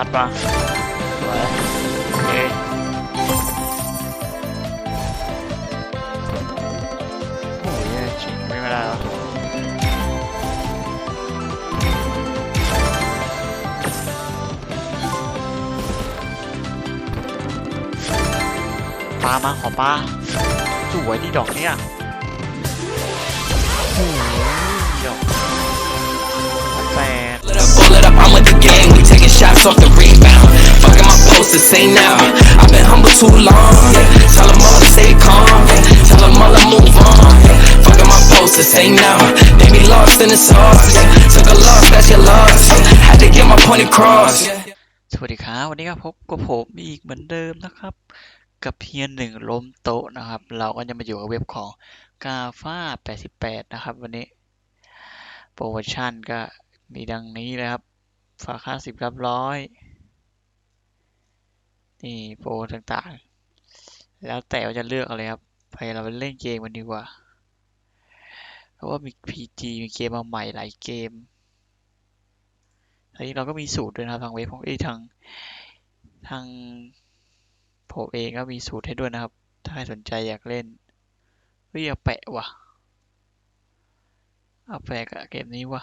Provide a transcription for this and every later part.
ชัดปะสวยโอเคโอ้ยแย่จริงไม่ได้หรอปลามาขอปลาสวยที่ดอกเนี้ย taking shots off the rebound. Fucking my posters, say now. I've been humble too long. Yeah. Tell them all to stay calm. Yeah. Tell them all to move on. Yeah. Fucking my posters, say now. They be lost in the sauce. Yeah. Took a loss, that's your loss. Yeah. Had to get my point across. Yeah. สวัสดีครับวันนี้ก็พบกับผมอีกเหมือนเดิมนะครับ กับเพียนหนึ่งล้มโต๊ะนะครับ เราก็จะมาอยู่กับเว็บของกาฟ้า88 นะครับ วันนี้ โปรโมชั่นก็มีดังนี้เลยครับ ฝากค่าสิบรับร้อยนี่โปรต่างๆ แล้วแต่ว่าจะเลือกอะไรครับไปเราไปเล่นเกมกันดีกว่า เพราะว่ามี PG มีเกมมาใหม่หลายเกมทีนี้เราก็มีสูตรด้วยนะครับทางเว็บของเอ้ทางทางผมเองก็มีสูตรให้ด้วยนะครับ ถ้าใครสนใจอยากเล่นเฮ้ยเอาแปะว่ะเอาแปะกับเกมนี้ว่ะ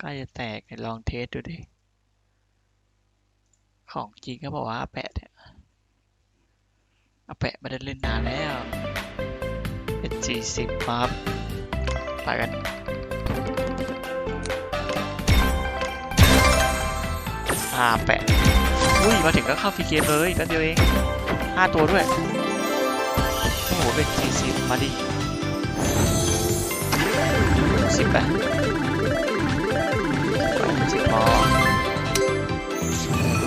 ใกล้จะแตกลองเทสดูดิ ของจริงก็บอกว่าแปะเนี่ยอาแปะไม่ได้เล่นนานแล้วเป็นสี่สิบปั๊บไปกันอาแปะ อุ้ย มาถึงก็เข้าฟีเกมเลยแป๊บเดียวเองห้าตัวด้วย โอ้โห เป็นสี่สิบมาดิสิบแปด สิบพอ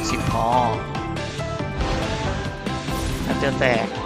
สิบพอแป๊บเดียวแตก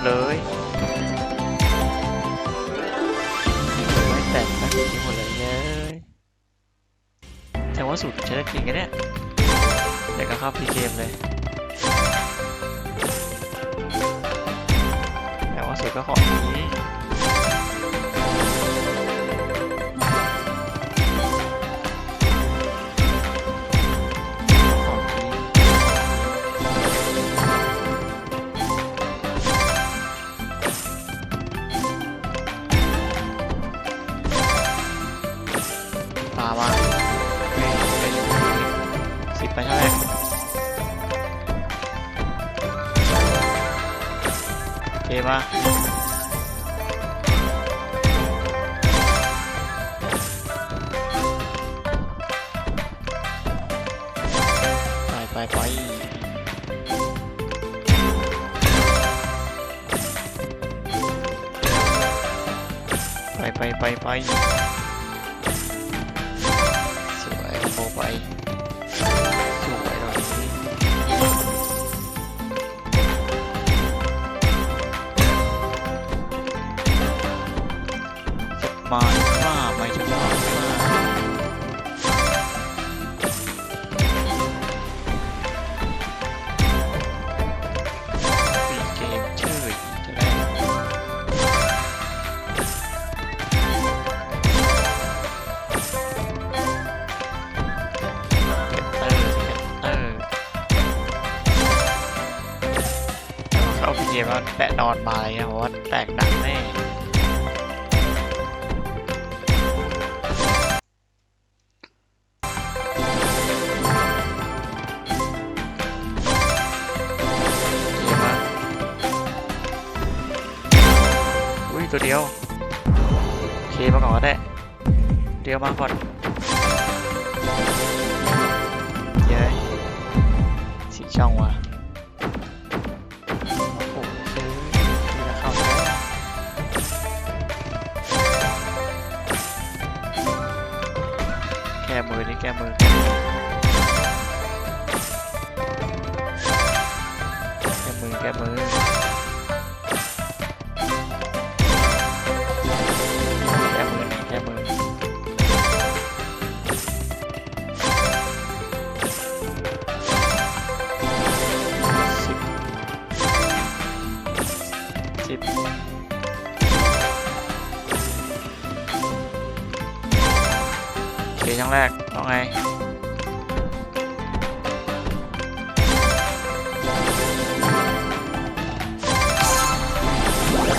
ดเลยไม่แตกไม่ทิ้งหมดเลยเนี่ยแต่ว่าสูตรใช้ได้จริงกันเนี่ยเดี๋ยวก็เข้าพีเกมเลยแต่ว่าสูตรก็ของนี้ โอเคป่ะไปไปไปไปไปไปไปสวยโบไป เข้าพีเกมแล้วแปะนอนมาอะไรเงี้ยผมว่าแตกหนักแน่เกมอะอุ้ยตัวเดียวโอเคมาก่อนก็ได้เดียวมาก่อนเย้ยสีช่องว่ะ แกมือแกมือแกมือแก้มือแก้มือสิบสิบเคครั้งแรก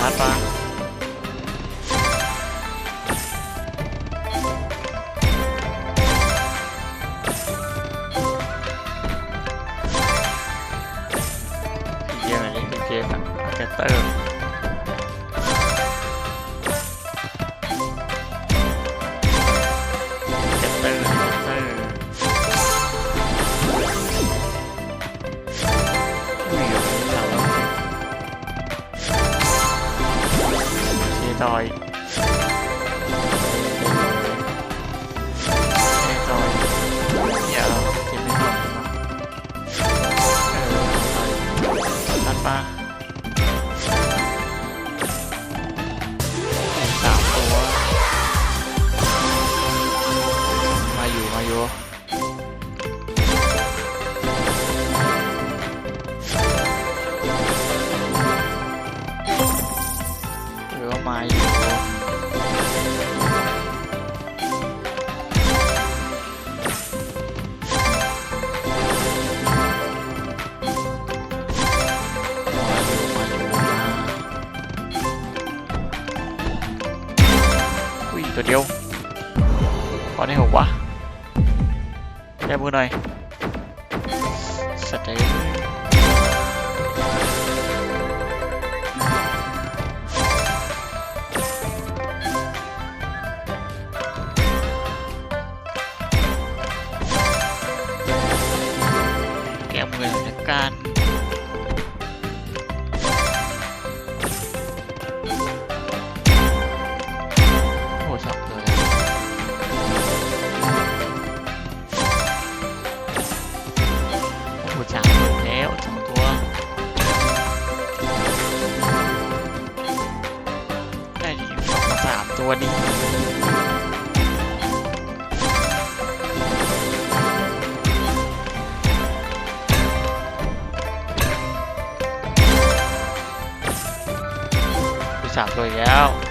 apa? Dia ni, dia akan tahu. เดียวพอได้หกวะแก้มือหน่อยสเต็แกมือแล้กัน ตัวดี สามตัวแล้ว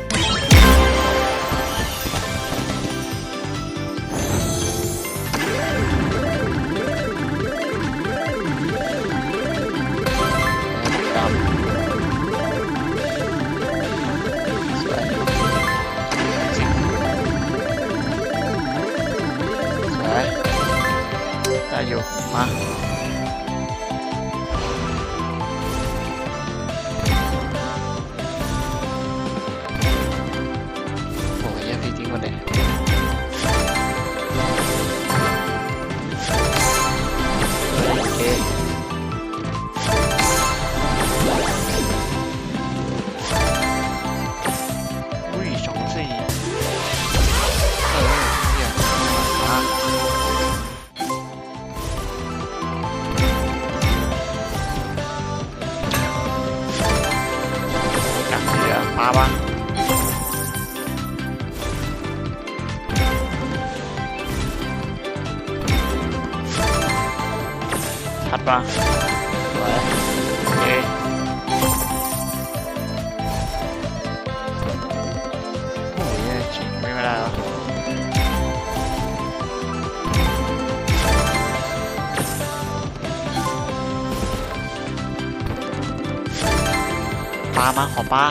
ลามาขอปลา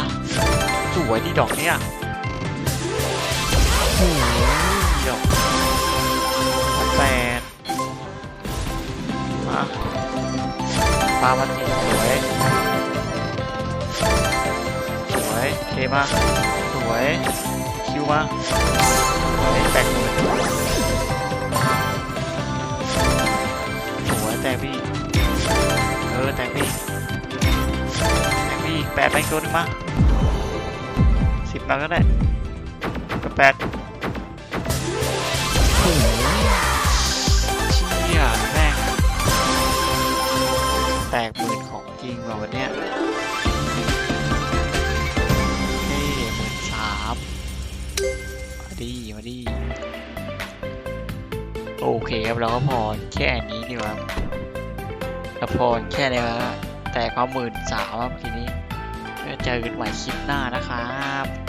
สวยที่ดอกเนี้ยโอ้ยดอกแปดมาปลามันจีสวยสวยเคมาสวยคิวมาสวยแตกหมดสวยแตกพี่เออแตกพี่ แปดไปตัวนึงมาสิบมาก็ได้ก็แปดโอ้เชี่ยแม่งแตกหมื่นของจริงว่ะวันเนี้ยเฮ้หมื่นสามมาดีมาดีโอเคครับเราก็พอแค่นี้ดีกว่าเราพอแค่นี้แล้วแต่ก็หมื่นสามครับทีนี้ เจอกันใหม่คลิปหน้านะครับ